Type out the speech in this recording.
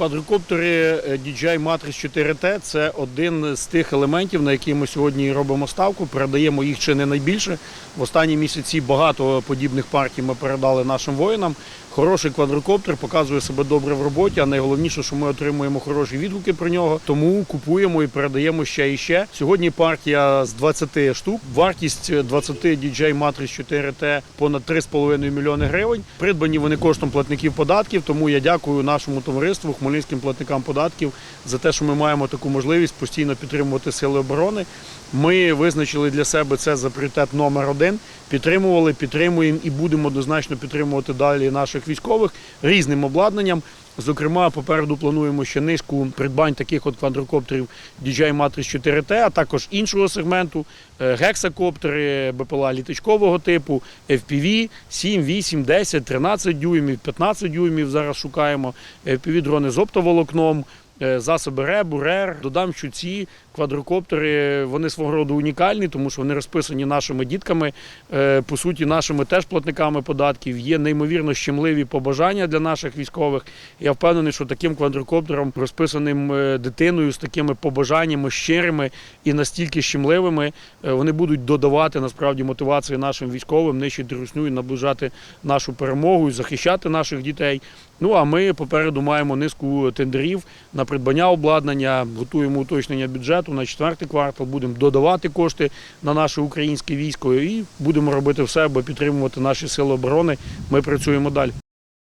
Квадрокоптери е, DJI Matrix 4T – це один з тих елементів, на які ми сьогодні робимо ставку. Передаємо їх чи не найбільше. В останні місяці багато подібних партій ми передали нашим воїнам. Хороший квадрокоптер показує себе добре в роботі, а найголовніше, що ми отримуємо хороші відгуки про нього. Тому купуємо і передаємо ще і ще. Сьогодні партія з 20 штук. Вартість 20 DJI Matrix 4T понад 3,5 мільйони гривень. Придбані вони коштом платників податків. Тому я дякую нашому товариству, хмельницьким платникам податків за те, що ми маємо таку можливість постійно підтримувати сили оборони. Ми визначили для себе це за пріоритет номер один. Підтримували, підтримуємо і будемо однозначно підтримувати далі наших військових різним обладнанням. Зокрема, попереду плануємо ще низку придбань таких от квадрокоптерів DJI Matrix 4T, а також іншого сегменту, е, гексакоптери, БПЛА літачкового типу, FPV 7, 8, 10, 13 дюймів, 15 дюймів зараз шукаємо, FPV-дрони з оптоволокном, е, засоби РЕБу, РЕР. Додам, що ці квадрокоптери вони свого роду унікальні, тому що вони розписані нашими дітками, е, по суті, нашими теж платниками податків. Є неймовірно щемливі побажання для наших військових. Я впевнений, що таким квадрокоптером, розписаним е, дитиною, з такими побажаннями щирими і настільки щемливими, е, вони будуть додавати насправді мотивації нашим військовим нищити русню і наближати нашу перемогу і захищати наших дітей. Ну а ми попереду маємо низку тендерів на придбання обладнання, готуємо уточнення бюджету на четвертий квартал. Будемо додавати кошти на наше українське військо і будемо робити все, аби підтримувати наші сили оборони. Ми працюємо далі.